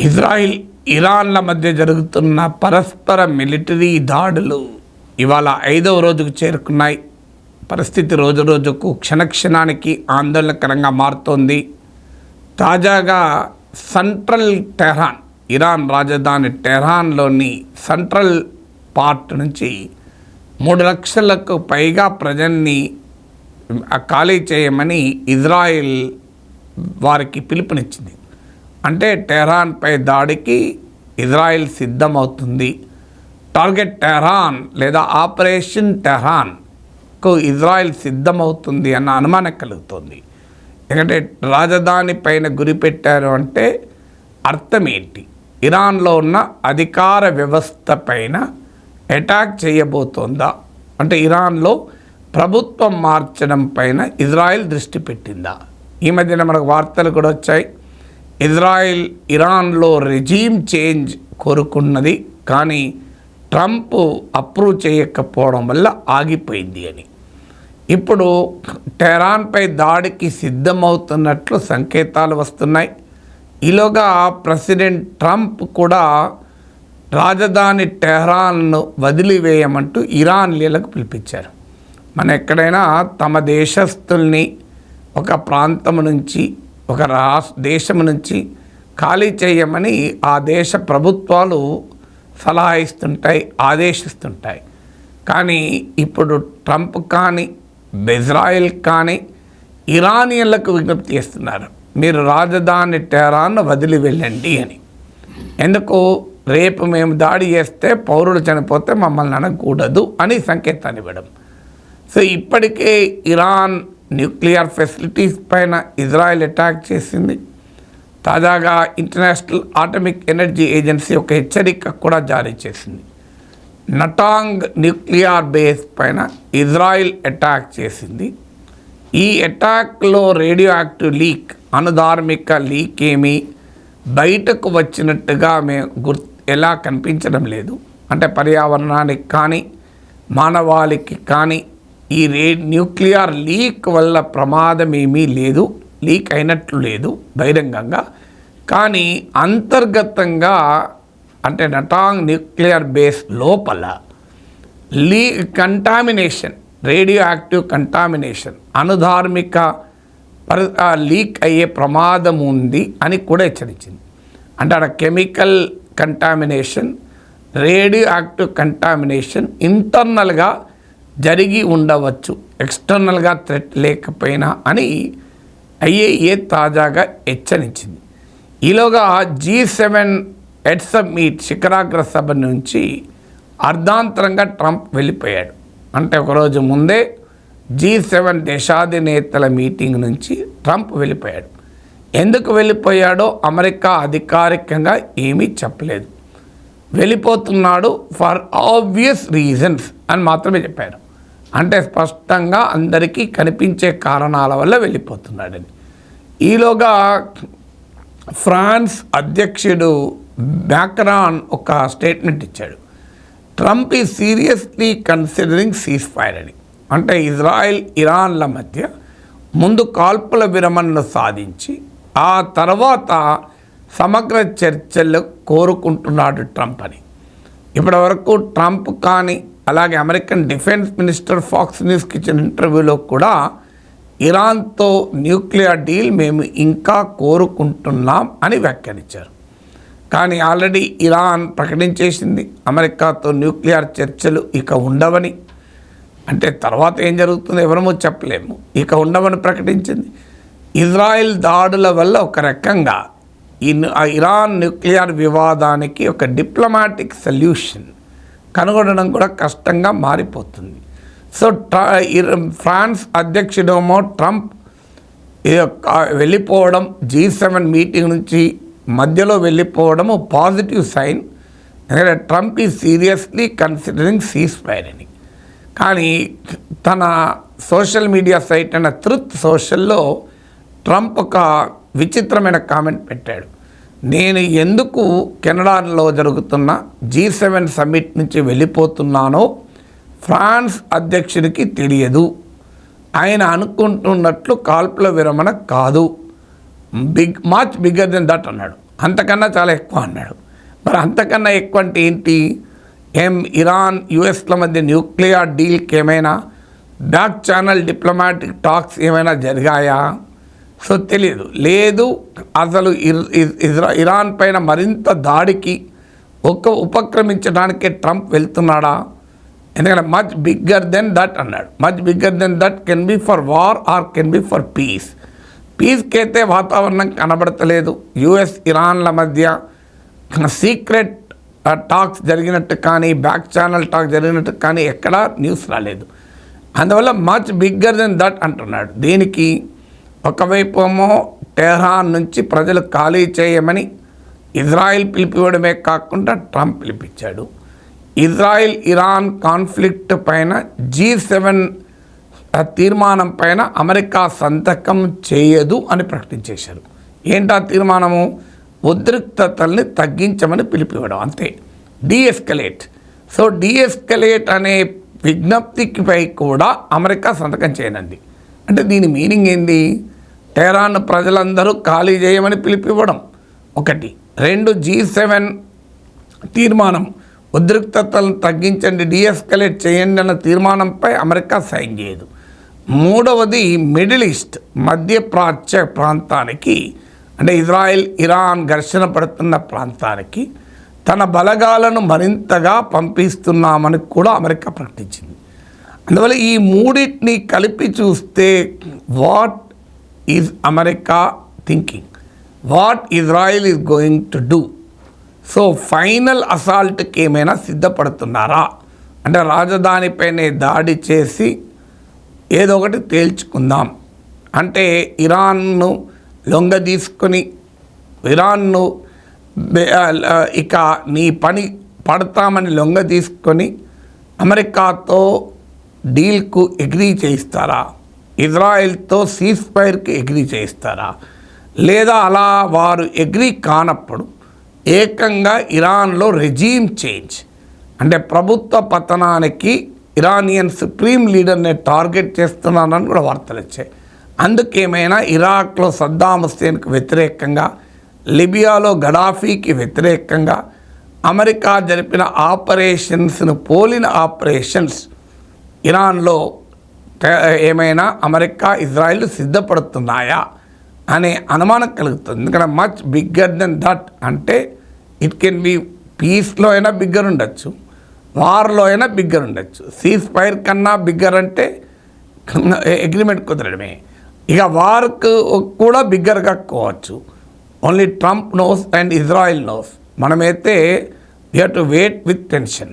Israel ఇరాన్ల మధ్య జరుగుతున్న పరస్పర మిలిటరీ దాడులు ఇవాళ ఐదవ రోజుకు చేరుకున్నాయి. పరిస్థితి రోజు రోజుకు క్షణక్షణానికి ఆందోళనకరంగా మారుతోంది. తాజాగా సెంట్రల్ టెహ్రాన్ ఇరాన్ రాజధాని టెహ్రాన్లోని సెంట్రల్ పార్ట్ నుంచి మూడు లక్షలకు పైగా ప్రజల్ని ఖాళీ చేయమని ఇజ్రాయిల్ వారికి పిలుపునిచ్చింది. అంటే టెహ్రాన్పై దాడికి ఇజ్రాయిల్ సిద్ధమవుతుంది. టార్గెట్ టెహ్రాన్ లేదా ఆపరేషన్ టెహ్రాన్కు ఇజ్రాయిల్ సిద్ధమవుతుంది అన్న అనుమానం కలుగుతుంది. ఎందుకంటే రాజధాని పైన గురిపెట్టారు అంటే అర్థం ఏంటి? ఇరాన్లో ఉన్న అధికార వ్యవస్థ పైన అటాక్ చేయబోతోందా? అంటే ఇరాన్లో ప్రభుత్వం మార్చడం పైన ఇజ్రాయెల్ దృష్టి పెట్టిందా? ఈ మధ్యన మనకు వార్తలు కూడా వచ్చాయి. ఇజ్రాయిల్ ఇరాన్లో రెజీమ్ చేంజ్ కోరుకున్నది. కానీ ట్రంప్ అప్రూవ్ చేయకపోవడం వల్ల ఆగిపోయింది అని. ఇప్పుడు టెహరాన్పై దాడికి సిద్ధమవుతున్నట్లు సంకేతాలు వస్తున్నాయి. ఈలోగా ప్రెసిడెంట్ ట్రంప్ కూడా రాజధాని టెహ్రాన్ను వదిలివేయమంటూ ఇరాన్లీలకు పిలిపించారు. మన ఎక్కడైనా తమ దేశస్తుల్ని ఒక ప్రాంతం నుంచి ఒక రాష్ట్ర దేశం నుంచి ఖాళీ చేయమని ఆ దేశ ప్రభుత్వాలు సలహా ఇస్తుంటాయి ఆదేశిస్తుంటాయి. కానీ ఇప్పుడు ట్రంప్ కానీ బెజ్రాయిల్ కానీ ఇరానియన్లకు విజ్ఞప్తి చేస్తున్నారు. మీరు రాజధాని టెహరాన్ను వదిలి వెళ్ళండి అని. ఎందుకు? రేపు మేము దాడి చేస్తే పౌరులు చనిపోతే మమ్మల్ని అనకూడదు అని సంకేతాన్ని ఇవ్వడం. సో ఇప్పటికే ఇరాన్ న్యూక్లియర్ ఫెసిలిటీస్ పైన ఇజ్రాయెల్ అటాక్ చేసింది. తాజాగా ఇంటర్నేషనల్ ఆటమిక్ ఎనర్జీ ఏజెన్సీ ఒక హెచ్చరిక కూడా జారీ చేసింది. నటాంగ్ న్యూక్లియర్ బేస్ పైన ఇజ్రాయిల్ అటాక్ చేసింది. ఈ అటాక్లో రేడియో యాక్టివ్ లీక్ అనుధార్మిక లీక్ ఏమీ బయటకు వచ్చినట్టుగా మేము గుర్ ఎలా కనిపించడం లేదు. అంటే పర్యావరణానికి కానీ మానవాళికి కానీ ఈ రే న్యూక్లియర్ లీక్ వల్ల ప్రమాదం ఏమీ లేదు లీక్ అయినట్లు లేదు బహిరంగంగా. కానీ అంతర్గతంగా అంటే నటాంగ్ న్యూక్లియర్ బేస్ లోపల లీ కంటామినేషన్ రేడియో యాక్టివ్ కంటామినేషన్ అనుధార్మిక పరి లీక్ అయ్యే ప్రమాదం ఉంది అని కూడా హెచ్చరించింది. అంటే అక్కడ chemical contamination radioactive contamination ఇంటర్నల్గా జరిగి ఉండవచ్చు. ఎక్స్టర్నల్గా థ్రెట్ లేకపోయినా అని ఐఏఏ తాజాగా హెచ్చరించింది. ఈలోగా జీ సెవెన్ ఎడ్ సబ్మీట్ శిఖరాగ్ర సభ నుంచి అర్ధాంతరంగా ట్రంప్ వెళ్ళిపోయాడు. అంటే ఒకరోజు ముందే జీ సెవెన్ దేశాధినేతల మీటింగ్ నుంచి ట్రంప్ వెళ్ళిపోయాడు. ఎందుకు వెళ్ళిపోయాడో అమెరికా అధికారికంగా ఏమీ చెప్పలేదు. వెళ్ళిపోతున్నాడు ఫర్ ఆబ్వియస్ రీజన్స్ అని మాత్రమే చెప్పారు. అంటే స్పష్టంగా అందరికీ కనిపించే కారణాల వల్ల వెళ్ళిపోతున్నాడని ఈలోగా ఫ్రాన్స్ అధ్యక్షుడు మ్యాక్రాన్ ఒక స్టేట్మెంట్ ఇచ్చాడు. ట్రంప్ ఈ సీరియస్లీ కన్సిడరింగ్ సీజ్ ఫైర్ అని అంటే ఇజ్రాయెల్ ఇరాన్ల మధ్య ముందు కాల్పుల విరమణను సాధించి ఆ తర్వాత సమగ్ర చర్చలు కోరుకుంటున్నాడు ట్రంప్ అని. ఇప్పటి వరకు ట్రంప్ కానీ అలాగే అమెరికన్ డిఫెన్స్ మినిస్టర్ ఫాక్స్ న్యూస్కి ఇచ్చిన ఇంటర్వ్యూలో కూడా ఇరాన్తో న్యూక్లియర్ డీల్ మేము ఇంకా కోరుకుంటున్నాం అని వ్యాఖ్యానించారు. కానీ ఆల్రెడీ ఇరాన్ ప్రకటించేసింది అమెరికాతో న్యూక్లియర్ చర్చలు ఇక ఉండవని. అంటే తర్వాత ఏం జరుగుతుందో ఎవరమో చెప్పలేము. ఇక ఉండవని ప్రకటించింది. ఇజ్రాయెల్ దాడుల వల్ల ఒక రకంగా ఈ ఆ ఇరాన్ న్యూక్లియర్ వివాదానికి ఒక డిప్లొమాటిక్ సొల్యూషన్. కనుగొనడం కూడా కష్టంగా మారిపోతుంది. సో ఫ్రాన్స్ అధ్యక్షుడేమో ట్రంప్ ఈ యొక్క వెళ్ళిపోవడం జీ సెవెన్ మీటింగ్ నుంచి మధ్యలో వెళ్ళిపోవడము పాజిటివ్ సైన్. ఎందుకంటే ట్రంప్ ఈ సీరియస్లీ కన్సిడరింగ్ సీజ్ ఫైర్ అని కానీ తన సోషల్ మీడియా సైట్ అయిన ట్రుత్ సోషల్లో ట్రంప్ ఒక విచిత్రమైన కామెంట్ పెట్టాడు. నేను ఎందుకు కెనడాలో జరుగుతున్న జీ సెవెన్ సమ్మిట్ నుంచి వెళ్ళిపోతున్నానో ఫ్రాన్స్ అధ్యక్షుడికి తెలియదు. ఆయన అనుకుంటున్నట్లు కాల్పుల విరమణ కాదు. Big much bigger than that అన్నాడు. అంతకన్నా చాలా ఎక్కువ అన్నాడు. మరి అంతకన్నా ఎక్కువ అంటే ఏంటి? ఏం ఇరాన్ యుఎస్ల మధ్య న్యూక్లియర్ డీల్కి ఏమైనా బ్యాక్ ఛానల్ డిప్లొమాటిక్ టాక్స్ ఏమైనా జరిగాయా? సో తెలియదు లేదు అసలు ఇజ్రా ఇరాన్ పైన మరింత దాడికి ఒక్క ఉపక్రమించడానికి ట్రంప్ వెళ్తున్నాడా? ఎందుకంటే మచ్ బిగ్గర్ దెన్ దట్ అన్నాడు. Much bigger than that can be for war or can be for peace పీస్కి అయితే వాతావరణం కనబడతలేదు. యుఎస్ ఇరాన్ల మధ్య సీక్రెట్ టాక్స్ uh, జరిగినట్టు కానీ బ్యాక్ ఛానల్ టాక్ జరిగినట్టు కానీ ఎక్కడా న్యూస్ రాలేదు. అందువల్ల మచ్ బిగ్గర్ దెన్ దట్ అంటున్నాడు. దీనికి ఒకవైపు ఏమో టెహ్రాన్ నుంచి ప్రజలు ఖాళీ చేయమని ఇజ్రాయిల్ పిలిపివ్వడమే కాకుండా ట్రంప్ పిలిపించాడు. ఇజ్రాయిల్ ఇరాన్ కాన్ఫ్లిక్ట్ పైన జీ సెవెన్ తీర్మానం పైన అమెరికా సంతకం చేయదు అని ప్రకటించేశారు. ఏంటా తీర్మానము? ఉద్రిక్తతల్ని తగ్గించమని పిలిపివ్వడం అంతే. డీఎస్కలేట్. సో డీఎస్కలేట్ అనే విజ్ఞప్తికిపై కూడా అమెరికా సంతకం చేయనంది. అంటే దీని మీనింగ్ ఏంది? టెహరాన్ ప్రజలందరూ ఖాళీ చేయమని పిలిపివ్వడం ఒకటి. రెండు జీ సెవెన్ తీర్మానం. ఉద్రిక్తతలను తగ్గించండి డిఎస్కలేట్ చేయండి అన్న తీర్మానంపై అమెరికా సైన్ చేయదు. మూడవది మిడిల్ ఈస్ట్ మధ్య ప్రాచ్య ప్రాంతానికి అంటే ఇజ్రాయెల్ ఇరాన్ ఘర్షణ పడుతున్న ప్రాంతానికి తన బలగాలను మరింతగా పంపిస్తున్నామని కూడా అమెరికా ప్రకటించింది. అందువల్ల ఈ మూడింటిని కలిపి చూస్తే what is America thinking what Israel is going to do so final అసాల్ట్కి ఏమైనా సిద్ధపడుతున్నారా? అంటే రాజధానిపైనే దాడి చేసి ఏదో ఒకటి తేల్చుకుందాం. అంటే ఇరాన్ను లొంగ తీసుకొని ఇరాన్ను ఇక నీ పని పడతామని లొంగ తీసుకొని అమెరికాతో డీల్కు ఎగ్రీ చేయిస్తారా? ఇజ్రాయెల్తో సీజ్ ఫైర్కి ఎగ్రీ చేయిస్తారా? లేదా అలా వారు ఎగ్రీ కానప్పుడు ఏకంగా ఇరాన్లో రెజీమ్ చేంజ్. అంటే ప్రభుత్వ పతనానికి ఇరానియన్ సుప్రీం లీడర్ని టార్గెట్ చేస్తున్నానని కూడా వార్తలు వచ్చాయి. అందుకేమైనా ఇరాక్లో సద్దాం హుస్సేన్కి వ్యతిరేకంగా లిబియాలో గడాఫీకి వ్యతిరేకంగా అమెరికా జరిపిన ఆపరేషన్స్ను పోలిన ఆపరేషన్స్ ఇరాన్లో ఏమైనా అమెరికా ఇజ్రాయిల్ సిద్ధపడుతున్నాయా అనే అనుమానం కలుగుతుంది. ఎందుకంటే మచ్ బిగ్గర్ దెన్ దట్ అంటే ఇట్ కెన్ బి పీస్లో అయినా బిగ్గర్ ఉండొచ్చు వార్లో అయినా బిగ్గర్ ఉండొచ్చు. సీజ్ ఫైర్ కన్నా బిగ్గర్ అంటే అగ్రిమెంట్ కుదరడమే. ఇక వార్కు కూడా బిగ్గర్గా కావచ్చు. Only Trump knows and Israel knows మనమైతే we have to wait with tension